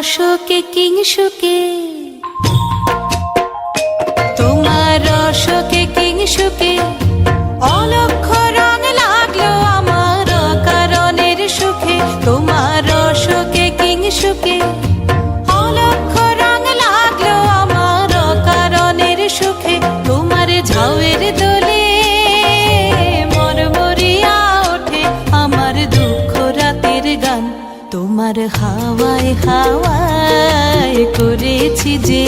তোমার কিং কিংসুকে তোমার রসকে কিংসুকে অলক্ষ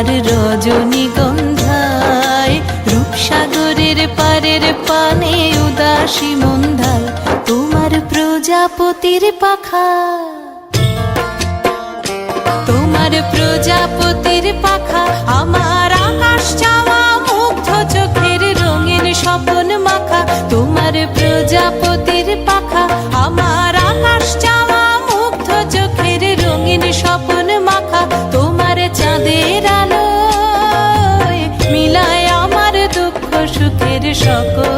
তোমার রজনীগন্ধায়, রূপসাগরের পারের পানে উদাসী মন্ধায়, তোমার প্রজাপতির পাখা। তোমার প্রজাপতির পাখা, আমার আকাশ চাওয়া মুগ্ধ চোখের রঙিন স্বপন মাখা। তোমার প্রজাপতির পাখা, আমার আকাশ চাওয়া মুগ্ধ চোখের রঙিন স্বপন